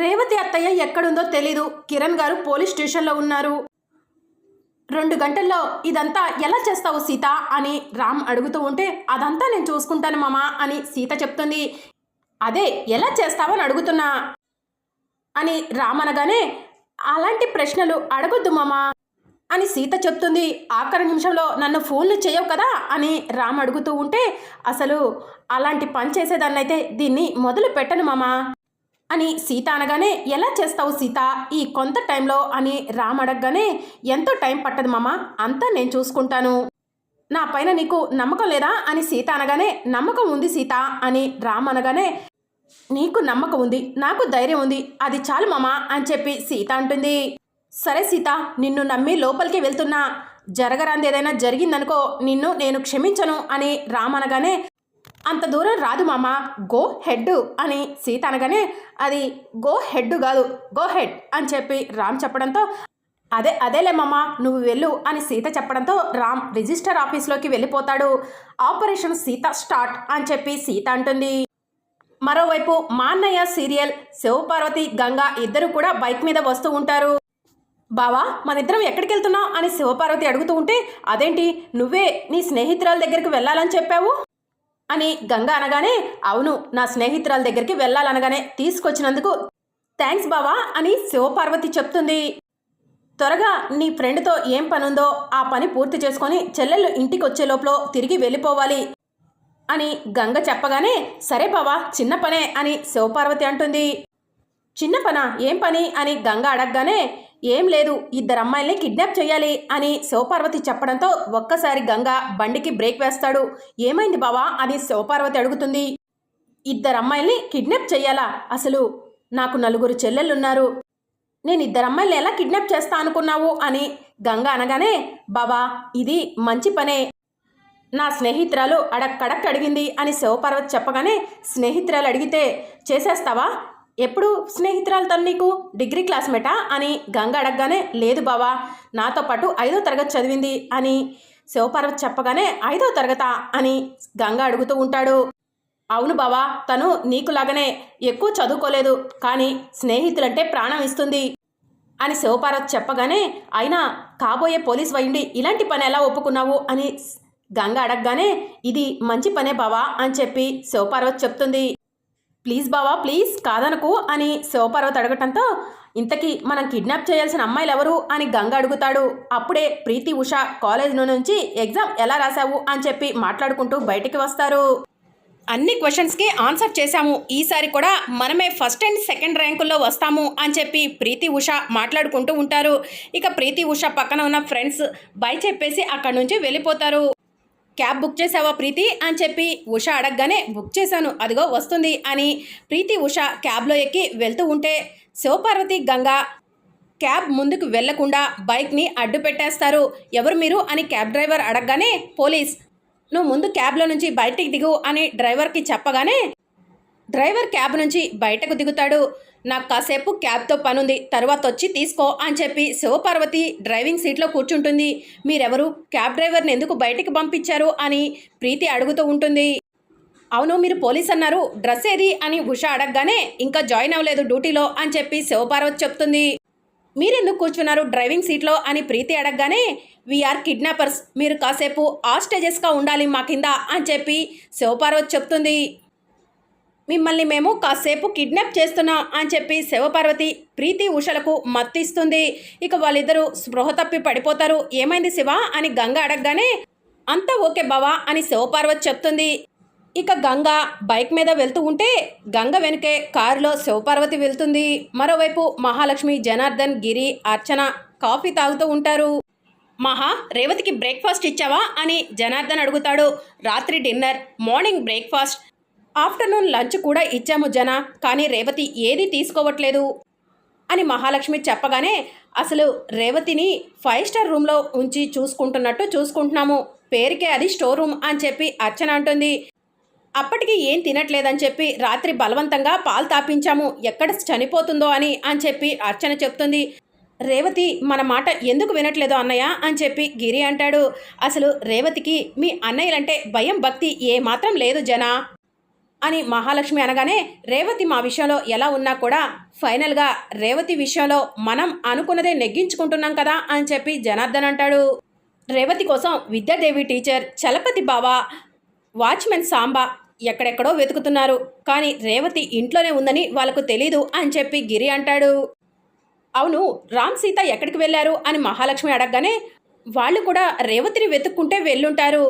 రేవతి అత్తయ్య ఎక్కడుందో తెలీదు. కిరణ్ గారు పోలీస్ స్టేషన్లో ఉన్నారు. రెండు గంటల్లో ఇదంతా ఎలా చేస్తావు సీత అని రామ్ అడుగుతూ ఉంటే అదంతా నేను చూసుకుంటాను మామా అని సీత చెప్తుంది. అదే ఎలా చేస్తావని అడుగుతున్నా అని రామ్ అనగానే అలాంటి ప్రశ్నలు అడగొద్దు మామా అని సీత చెప్తుంది. ఆఖరి నిమిషంలో నన్ను ఫోన్లు చేయవు కదా అని రామ్ అడుగుతూ ఉంటే అసలు అలాంటి పని చేసేదాన్నైతే దీన్ని మొదలు పెట్టను మామా అని సీత అనగానే ఎలా చేస్తావు సీత? ఈ కొంత టైంలో అని రామ్ అడగగానే ఎంతో టైం పట్టదు మామ అంతా నేను చూసుకుంటాను. నా పైన నీకు నమ్మకం లేదా? అని సీత అనగానే నమ్మకం ఉంది సీత అని రామ్ అనగానే నీకు నమ్మకం ఉంది నాకు ధైర్యం ఉంది అది చాలు మామ అని చెప్పి సీత అంటుంది. సరే సీత నిన్ను నమ్మి లోపలికి వెళ్తున్నా. జరగరాంది ఏదైనా జరిగిందనుకో నిన్ను నేను క్షమించను అని రామ్ అనగానే అంత దూరం రాదు మామ గో హెడ్ అని సీత అనగానే అది గో హెడ్ కాదు గో హెడ్ అని చెప్పి రామ్ చెప్పడంతో అదే అదేలే మామ నువ్వు వెళ్ళు అని సీత చెప్పడంతో రామ్ రిజిస్టర్ ఆఫీస్లోకి వెళ్ళిపోతాడు. ఆపరేషన్ సీత స్టార్ట్ అని చెప్పి సీత అంటుంది. మరోవైపు మా అన్నయ్య సీరియల్ శివపార్వతి గంగా ఇద్దరు కూడా బైక్ మీద వస్తూ ఉంటారు. బావా మనిద్దరం ఎక్కడికి వెళ్తున్నావు అని శివపార్వతి అడుగుతూ ఉంటే అదేంటి నువ్వే నీ స్నేహితురాల దగ్గరికి వెళ్ళాలని చెప్పావు? అని గంగ అనగానే అవును నా స్నేహితురాల దగ్గరికి వెళ్ళాలనగానే తీసుకొచ్చినందుకు థ్యాంక్స్ బావా అని శివపార్వతి చెప్తుంది. త్వరగా నీ ఫ్రెండ్తో ఏం పని ఉందో ఆ పని పూర్తి చేసుకొని చెల్లెళ్ళు ఇంటికి వచ్చే లోపల తిరిగి వెళ్ళిపోవాలి అని గంగ చెప్పగానే సరే బావా చిన్న పనే అని శివపార్వతి అంటుంది. చిన్న పనా? ఏం పని? అని గంగ అడగగానే ఏం లేదు ఇద్దరు అమ్మాయిల్ని కిడ్నాప్ చేయాలి అని శివపార్వతి చెప్పడంతో ఒక్కసారి గంగ బండికి బ్రేక్ వేస్తాడు. ఏమైంది బావా? అని శివపార్వతి అడుగుతుంది. ఇద్దరు అమ్మాయిల్ని కిడ్నాప్ చెయ్యాలా? అసలు నాకు నలుగురు చెల్లెళ్ళున్నారు. నేను ఇద్దరు అమ్మాయిల్ని ఎలా కిడ్నాప్ చేస్తా అనుకున్నావు? అని గంగ అనగానే బావా ఇది మంచి పనే. నా స్నేహితురాలు అడక్కడక్ అడిగింది అని శివపార్వతి చెప్పగానే స్నేహితురాలు అడిగితే చేసేస్తావా? ఎప్పుడు స్నేహితురాలతో నీకు డిగ్రీ క్లాస్మేటా అని గంగ అడగగానే లేదు బావా నాతో పాటు ఐదో తరగతి చదివింది అని శివపార్వతి చెప్పగానే ఐదో తరగతా అని గంగ అడుగుతూ ఉంటాడు. అవును బావా తను నీకులాగనే ఎక్కువ చదువుకోలేదు కానీ స్నేహితులంటే ప్రాణం ఇస్తుంది అని శివపార్వతి చెప్పగానే అయినా కాబోయే పోలీస్ వయ్యండి ఇలాంటి పని ఎలా ఒప్పుకున్నావు అని గంగ అడగగానే ఇది మంచి పనే బావా అని చెప్పి శివపార్వతి చెప్తుంది. ప్లీజ్ బావా ప్లీజ్ కాదనకు అని శివపార్వతి అడగటంతో ఇంతకీ మనం కిడ్నాప్ చేయాల్సిన అమ్మాయిలు ఎవరు అని గంగ అడుగుతాడు. అప్పుడే ప్రీతి ఉష కాలేజ్ నుంచి ఎగ్జామ్ ఎలా రాశావు అని చెప్పి మాట్లాడుకుంటూ బయటికి వస్తారు. అన్ని క్వశ్చన్స్కి ఆన్సర్ చేశాము. ఈసారి కూడా మనమే ఫస్ట్ అండ్ సెకండ్ ర్యాంకుల్లో వస్తాము అని చెప్పి ప్రీతి ఉష మాట్లాడుకుంటూ ఉంటారు. ఇక ప్రీతి ఉష పక్కన ఉన్న ఫ్రెండ్స్ బై చెప్పేసి అక్కడి నుంచి వెళ్ళిపోతారు. క్యాబ్ బుక్ చేసావా ప్రీతి? అని చెప్పి ఉష అడగగానే బుక్ చేశాను. అదిగో వస్తుంది అని ప్రీతి ఉష క్యాబ్లో ఎక్కి వెళ్తూ ఉంటే శివపార్వతి గంగా క్యాబ్ ముందుకు వెళ్ళకుండా బైక్ని అడ్డు పెట్టేస్తారు. ఎవరు మీరు? అని క్యాబ్ డ్రైవర్ అడగగానే పోలీస్ నువ్వు ముందు క్యాబ్లో నుంచి బయటికి దిగు అని డ్రైవర్కి చెప్పగానే డ్రైవర్ క్యాబ్ నుంచి బయటకు దిగుతాడు. నాకు కాసేపు క్యాబ్తో పనుంది తర్వాత వచ్చి తీసుకో అని చెప్పి శివపార్వతి డ్రైవింగ్ సీట్లో కూర్చుంటుంది. మీరెవరు? క్యాబ్ డ్రైవర్ని ఎందుకు బయటికి పంపించారు? అని ప్రీతి అడుగుతూ ఉంటుంది. అవును మీరు పోలీస్ అన్నారు. డ్రెస్ ఏది? అని ఉష అడగగానే ఇంకా జాయిన్ అవ్వలేదు డ్యూటీలో అని చెప్పి శివపార్వతి చెప్తుంది. మీరెందుకు కూర్చున్నారు డ్రైవింగ్ సీట్లో? అని ప్రీతి అడగగానే వీఆర్ కిడ్నాపర్స్. మీరు కాసేపు ఆస్టేజెస్గా ఉండాలి మా కింద అని చెప్పి శివపార్వతి చెప్తుంది. మిమ్మల్ని మేము కాసేపు కిడ్నాప్ చేస్తున్నాం అని చెప్పి శివపార్వతి ప్రీతి ఉషలకు మత్తిస్తుంది. ఇక వాళ్ళిద్దరూ స్పృహ తప్పి పడిపోతారు. ఏమైంది శివ? అని గంగ అడగగానే అంతా ఓకే బావా అని శివపార్వతి చెప్తుంది. ఇక గంగ బైక్ మీద వెళ్తూ ఉంటే గంగ వెనుకే కారులో శివపార్వతి వెళ్తుంది. మరోవైపు మహాలక్ష్మి జనార్దన్ గిరి అర్చన కాఫీ తాగుతూ ఉంటారు. మహా రేవతికి బ్రేక్ఫాస్ట్ ఇచ్చావా? అని జనార్దన్ అడుగుతాడు. రాత్రి dinner morning breakfast afternoon lunch కూడా ఇచ్చాము జన కానీ రేవతి ఏది తీసుకోవట్లేదు అని మహాలక్ష్మి చెప్పగానే అసలు రేవతిని ఫైవ్ స్టార్ రూమ్లో ఉంచి చూసుకుంటున్నట్టు చూసుకుంటున్నాము. పేరుకే అది స్టోర్ రూమ్ అని చెప్పి అర్చన అంటుంది. అప్పటికి ఏం తినట్లేదని చెప్పి రాత్రి బలవంతంగా పాలు తాపించాము. ఎక్కడ చనిపోతుందో అని అని చెప్పి అర్చన చెప్తుంది. రేవతి మన మాట ఎందుకు వినట్లేదు అన్నయ్య? అని చెప్పి గిరి అంటాడు. అసలు రేవతికి మీ అన్నయ్యలంటే భయం భక్తి ఏమాత్రం లేదు జనా. అని మహాలక్ష్మి అనగానే రేవతి మా విషయంలో ఎలా ఉన్నా కూడా ఫైనల్గా రేవతి విషయంలో మనం అనుకున్నదే నెగ్గించుకుంటున్నాం కదా అని చెప్పి జనార్దన్ అంటాడు. రేవతి కోసం విద్యాదేవి టీచర్ చలపతి బావ వాచ్మెన్ సాంబా ఎక్కడెక్కడో వెతుకుతున్నారు. కానీ రేవతి ఇంట్లోనే ఉందని వాళ్ళకు తెలీదు అని చెప్పి గిరి అంటాడు. అవును రామ్ సీత ఎక్కడికి వెళ్ళారు? అని మహాలక్ష్మి అడగగానే వాళ్ళు కూడా రేవతిని వెతుక్కుంటే వెళ్ళుంటారు.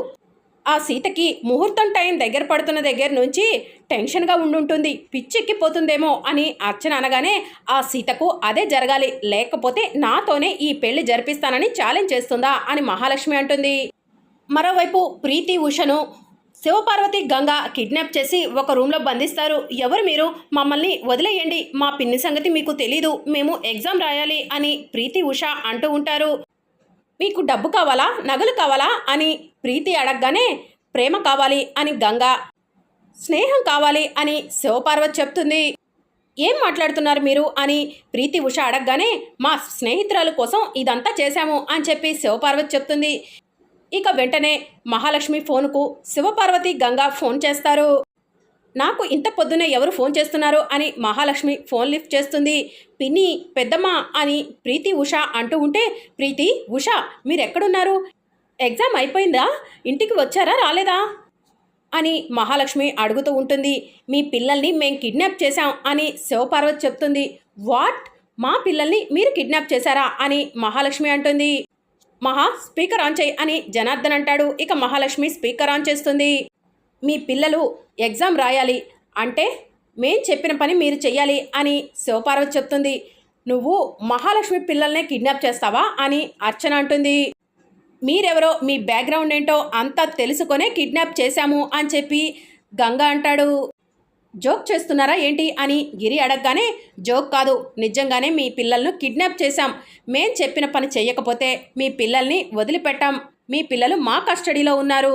ఆ సీతకి ముహూర్తం టైం దగ్గర పడుతున్న దగ్గర నుంచి టెన్షన్గా ఉండుంటుంది. పిచ్చెక్కిపోతుందేమో అని అర్చన అనగానే ఆ సీతకు అదే జరగాలి. లేకపోతే నాతోనే ఈ పెళ్ళి జరిపిస్తానని ఛాలెంజ్ చేస్తుందా అని మహాలక్ష్మి అంటుంది. మరోవైపు ప్రీతి ఉషను శివపార్వతి గంగ కిడ్నాప్ చేసి ఒక రూమ్లో బంధిస్తారు. ఎవరు మీరు? మమ్మల్ని వదిలేయండి. మా పిన్ని సంగతి మీకు తెలీదు. మేము ఎగ్జామ్ రాయాలి అని ప్రీతి ఉష అంటూ ఉంటారు. మీకు డబ్బు కావాలా? నగలు కావాలా? అని ప్రీతి అడగగానే ప్రేమ కావాలి అని గంగ స్నేహం కావాలి అని శివపార్వతి చెప్తుంది. ఏం మాట్లాడుతున్నారు మీరు? అని ప్రీతి ఉష అడగగానే మా స్నేహితురాలు కోసం ఇదంతా చేశాము అని చెప్పి శివపార్వతి చెప్తుంది. ఇక వెంటనే మహాలక్ష్మి ఫోన్కు శివపార్వతి గంగా ఫోన్ చేస్తారు. నాకు ఇంత పొద్దునే ఎవరు ఫోన్ చేస్తున్నారు అని మహాలక్ష్మి ఫోన్ లిఫ్ట్ చేస్తుంది. పిన్ని పెద్దమ్మ అని ప్రీతి ఉష అంటూ ఉంటే ప్రీతి ఉష మీరెక్కడున్నారు? ఎగ్జామ్ అయిపోయిందా? ఇంటికి వచ్చారా రాలేదా? అని మహాలక్ష్మి అడుగుతూ ఉంటుంది. మీ పిల్లల్ని మేము కిడ్నాప్ చేశాం అని శివపార్వతి చెప్తుంది. వాట్? మా పిల్లల్ని మీరు కిడ్నాప్ చేశారా? అని మహాలక్ష్మి అంటుంది. మహా స్పీకర్ ఆన్ చేయి అని జనార్దన్ అంటాడు. ఇక మహాలక్ష్మి స్పీకర్ ఆన్ చేస్తుంది. మీ పిల్లలు ఎగ్జామ్ రాయాలి అంటే మేం చెప్పిన పని మీరు చెయ్యాలి అని శివపార్వతి చెప్తుంది. నువ్వు మహాలక్ష్మి పిల్లల్నే కిడ్నాప్ చేస్తావా అని అర్చన అంటుంది. మీరెవరో మీ బ్యాక్గ్రౌండ్ ఏంటో అంతా తెలుసుకొనే కిడ్నాప్ చేశాము అని చెప్పి గంగా అంటాడు. జోక్ చేస్తున్నారా ఏంటి అని గిరి అడగగానే జోక్ కాదు నిజంగానే మీ పిల్లలను కిడ్నాప్ చేశాం. మేం చెప్పిన పని చేయకపోతే మీ పిల్లల్ని వదిలిపెట్టాం. మీ పిల్లలు మా కస్టడీలో ఉన్నారు.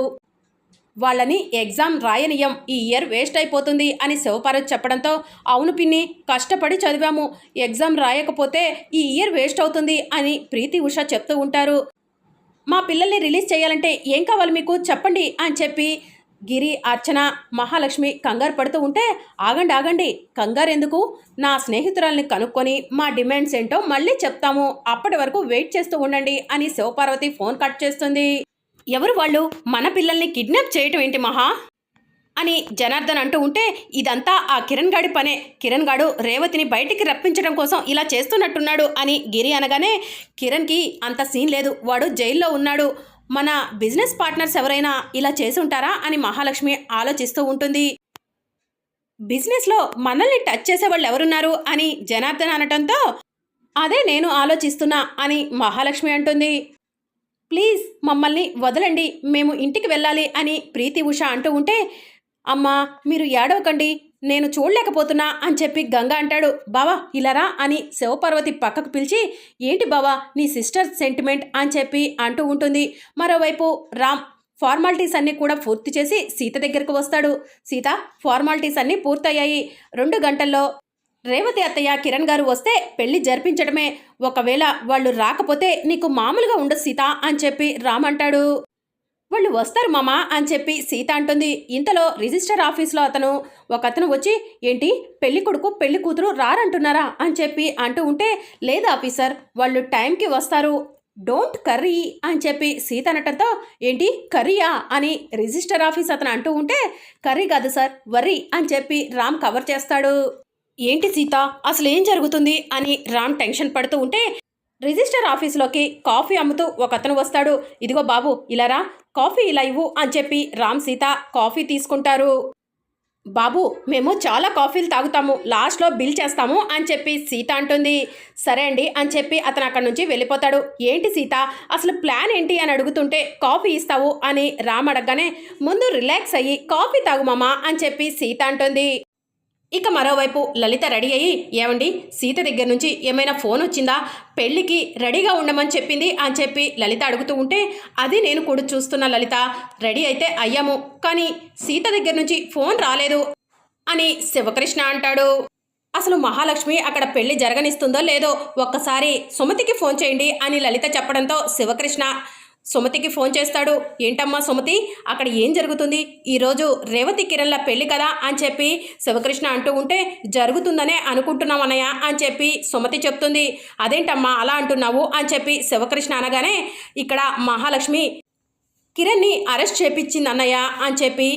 వాళ్ళని ఎగ్జామ్ రాయనీయం ఈ ఇయర్ వేస్ట్ అయిపోతుంది అని శివపార్వతి చెప్పడంతో అవును పిన్ని కష్టపడి చదివాము. ఎగ్జామ్ రాయకపోతే ఈ ఇయర్ వేస్ట్ అవుతుంది అని ప్రీతి ఉష చెప్తూ ఉంటారు. మా పిల్లల్ని రిలీజ్ చేయాలంటే ఏం కావాలి మీకు? చెప్పండి అని చెప్పి గిరి అర్చన మహాలక్ష్మి కంగారు పడుతూ ఉంటే ఆగండి ఆగండి. కంగారు ఎందుకు? నా స్నేహితురాల్ని కనుక్కొని మా డిమాండ్స్ ఏంటో మళ్ళీ చెప్తాము. అప్పటి వరకు వెయిట్ చేస్తూ ఉండండి అని శివపార్వతి ఫోన్ కట్ చేస్తుంది. ఎవరు వాళ్ళు? మన పిల్లల్ని కిడ్నాప్ చేయటం ఏంటి మహా? అని జనార్దన్ అంటూ ఉంటే ఇదంతా ఆ కిరణ్ గాడి పనే. కిరణ్ గాడు రేవతిని బయటికి రప్పించడం కోసం ఇలా చేస్తున్నట్టున్నాడు అని గిరి అనగానే కిరణ్కి అంత సీన్ లేదు. వాడు జైల్లో ఉన్నాడు. మన బిజినెస్ పార్ట్నర్స్ ఎవరైనా ఇలా చేసి ఉంటారా అని మహాలక్ష్మి ఆలోచిస్తూ ఉంటుంది. బిజినెస్లో మనల్ని టచ్ చేసే వాళ్ళు ఎవరున్నారు అని జనార్దన్ అనటంతో అదే నేను ఆలోచిస్తున్నా అని మహాలక్ష్మి అంటుంది. ప్లీజ్ మమ్మల్ని వదలండి మేము ఇంటికి వెళ్ళాలి అని ప్రీతి ఉష అంటూ ఉంటే అమ్మా మీరు ఏడవకండి నేను చూడలేకపోతున్నా అని చెప్పి గంగ అంటాడు. బావా ఇలారా అని శివపార్వతి పక్కకు పిలిచి ఏంటి బావా నీ సిస్టర్ సెంటిమెంట్ అని చెప్పి అంటూ ఉంటుంది. మరోవైపు రామ్ ఫార్మాలిటీస్ అన్నీ కూడా పూర్తి చేసి సీత దగ్గరకు వస్తాడు. సీత ఫార్మాలిటీస్ అన్నీ పూర్తయ్యాయి. రెండు గంటల్లో రేవతి అత్తయ్య కిరణ్ గారు వస్తే పెళ్ళి జరిపించడమే. ఒకవేళ వాళ్ళు రాకపోతే నీకు మామూలుగా ఉండదు సీత అని చెప్పి రామ్ అంటాడు. వాళ్ళు వస్తారు మామా అని చెప్పి సీత అంటుంది. ఇంతలో రిజిస్టర్ ఆఫీస్లో అతను ఒక అతను వచ్చి ఏంటి పెళ్ళి కొడుకు పెళ్ళి కూతురు రారంటున్నారా? అని చెప్పి అంటూ ఉంటే లేదు ఆఫీసర్ వాళ్ళు టైంకి వస్తారు. డోంట్ కర్రీ అని చెప్పి సీత అనటంతో ఏంటి కర్రీయా? అని రిజిస్టర్ ఆఫీస్ అతను అంటూ ఉంటే కర్రీ కాదు సార్ వర్రీ అని చెప్పి రామ్ కవర్ చేస్తాడు. ఏంటి సీత? అసలు ఏం జరుగుతుంది? అని రామ్ టెన్షన్ పడుతూ ఉంటే రిజిస్టర్ ఆఫీస్లోకి కాఫీ అమ్ముతూ ఒక అతను వస్తాడు. ఇదిగో బాబు ఇలారా కాఫీ ఇలా ఇవ్వు అని చెప్పి రామ్ సీత కాఫీ తీసుకుంటారు. బాబు మేము చాలా కాఫీలు తాగుతాము. లాస్ట్లో బిల్ చేస్తాము అని చెప్పి సీత అంటుంది. సరే అండి అని చెప్పి అతను అక్కడి నుంచి వెళ్ళిపోతాడు. ఏంటి సీత? అసలు ప్లాన్ ఏంటి అని అడుగుతుంటే కాఫీ ఇస్తావు అని రామ్ అడగగానే ముందు రిలాక్స్ అయ్యి కాఫీ తాగు మామా అని చెప్పి సీత అంటుంది. ఇక మరోవైపు లలిత రెడీ అయ్యి ఏమండి సీత దగ్గర నుంచి ఏమైనా ఫోన్ వచ్చిందా? పెళ్ళికి రెడీగా ఉండమని చెప్పింది అని చెప్పి లలిత అడుగుతూ ఉంటే అది నేను కూడా చూస్తున్నా లలిత రెడీ అయితే అయ్యాము కానీ సీత దగ్గర నుంచి ఫోన్ రాలేదు అని శివకృష్ణ అంటాడు. అసలు మహాలక్ష్మి అక్కడ పెళ్ళి జరగనిస్తుందో లేదో ఒక్కసారి సుమతికి ఫోన్ చేయండి అని లలిత చెప్పడంతో శివకృష్ణ సుమతికి ఫోన్ చేస్తాడు. ఏంటమ్మా సుమతి అక్కడ ఏం జరుగుతుంది? ఈరోజు రేవతి కిరణ్ల పెళ్ళి కదా? అని చెప్పి శివకృష్ణ అంటూ ఉంటే జరుగుతుందనే అనుకుంటున్నాం అన్నయ్య అని చెప్పి సుమతి చెప్తుంది. అదేంటమ్మా అలా అంటున్నావు? అని చెప్పి శివకృష్ణ అనగానే ఇక్కడ మహాలక్ష్మి కిరణ్ని అరెస్ట్ చేపించింది అన్నయ్య అని చెప్పి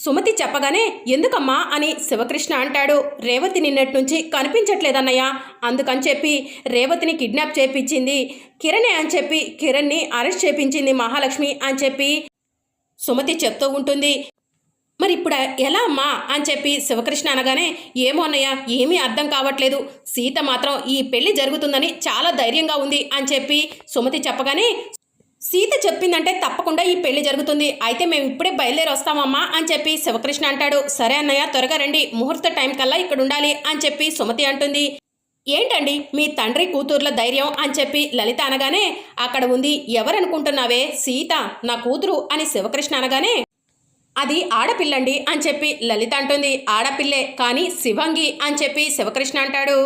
సుమతి చెప్పగానే ఎందుకమ్మా? అని శివకృష్ణ అంటాడు. రేవతి నిన్నటి నుంచి కనిపించట్లేదన్నయ్య. అందుకని చెప్పి రేవతిని కిడ్నాప్ చేపించింది. కిరణే అని చెప్పి కిరణ్ని అరెస్ట్ చేపించింది మహాలక్ష్మి అని చెప్పి సుమతి చెప్తూ ఉంటుంది. మరి ఇప్పుడు ఎలా అమ్మా? అని చెప్పి శివకృష్ణ అనగానే ఏమో అన్నయ్యా ఏమీ అర్థం కావట్లేదు. సీత మాత్రం ఈ పెళ్ళి జరుగుతుందని చాలా ధైర్యంగా ఉంది అని చెప్పి సుమతి చెప్పగానే సీత చెప్పిందంటే తప్పకుండా ఈ పెళ్ళి జరుగుతుంది. అయితే మేము ఇప్పుడే బయలుదేరి వస్తామమ్మా అని చెప్పి శివకృష్ణ అంటాడు. సరే అన్నయ్య త్వరగా రండి. ముహూర్త టైం కల్లా ఇక్కడ ఉండాలి అని చెప్పి సుమతి అంటుంది. ఏంటండి మీ తండ్రి కూతుర్ల ధైర్యం అని చెప్పి లలిత అనగానే అక్కడ ఉంది ఎవరనుకుంటున్నావే? సీత నా కూతురు అని శివకృష్ణ అనగానే అది ఆడపిల్లండి అని చెప్పి లలిత అంటుంది. ఆడపిల్లే కానీ శివంగి అని చెప్పి శివకృష్ణ అంటాడు.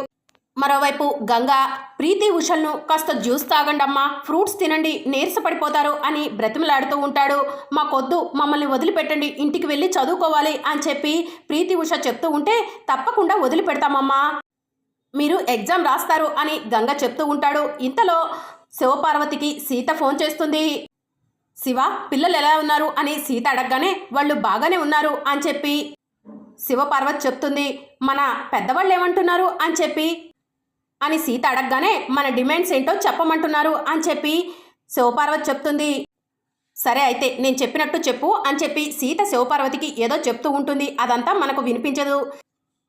మరోవైపు గంగా ప్రీతి ఉషల్ను కాస్త జ్యూస్ తాగండమ్మా ఫ్రూట్స్ తినండి నీరసపడిపోతారు అని బ్రతిమలాడుతూ ఉంటాడు. మాకొద్దు మమ్మల్ని వదిలిపెట్టండి ఇంటికి వెళ్ళి చదువుకోవాలి అని చెప్పి ప్రీతి ఉష చెప్తూ ఉంటే తప్పకుండా వదిలిపెడతామమ్మా. మీరు ఎగ్జామ్ రాస్తారు అని గంగ చెప్తూ ఉంటాడు. ఇంతలో శివపార్వతికి సీత ఫోన్ చేస్తుంది. శివ పిల్లలు ఎలా ఉన్నారు అని సీత అడగగానే వాళ్ళు బాగానే ఉన్నారు అని చెప్పి శివపార్వతి చెప్తుంది. మన పెద్దవాళ్ళు ఏమంటున్నారు అని చెప్పి అని సీత అడగగానే మన డిమాండ్స్ ఏంటో చెప్పమంటున్నారు అని చెప్పి శివపార్వతి చెప్తుంది. సరే అయితే నేను చెప్పినట్టు చెప్పు అని చెప్పి సీత శివపార్వతికి ఏదో చెప్తూ ఉంటుంది. అదంతా మనకు వినిపించదు.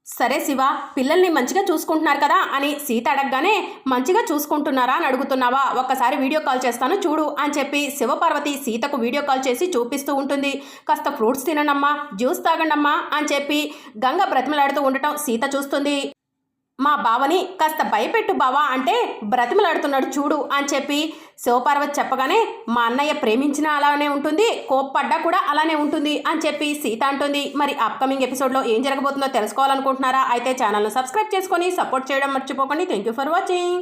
సరే శివ పిల్లల్ని మంచిగా చూసుకుంటున్నారు కదా అని సీత అడగగానే మంచిగా చూసుకుంటున్నారా అని అడుగుతున్నావా? ఒక్కసారి వీడియో కాల్ చేస్తాను చూడు అని చెప్పి శివపార్వతి సీతకు వీడియో కాల్ చేసి చూపిస్తూ ఉంటుంది. కాస్త ఫ్రూట్స్ తినండమ్మా జ్యూస్ తాగండమ్మా అని చెప్పి గంగ బ్రతిమలాడుతూ ఉండటం సీత చూస్తుంది. మా బావని కాస్త భయపెట్టు బావా అంటే బ్రతిమలాడుతున్నాడు చూడు అని చెప్పి శివపార్వతి చెప్పగానే మా అన్నయ్య ప్రేమించినా అలానే ఉంటుంది కోప్పడ్డా కూడా అలానే ఉంటుంది అని చెప్పి సీత అంటుంది. మరి అప్కమింగ్ ఎపిసోడ్లో ఏం జరగబోతుందో తెలుసుకోవాలనుకుంటున్నారా? అయితే ఛానల్ను సబ్స్క్రైబ్ చేసుకొని సపోర్ట్ చేయడం మర్చిపోకండి. Thank you for watching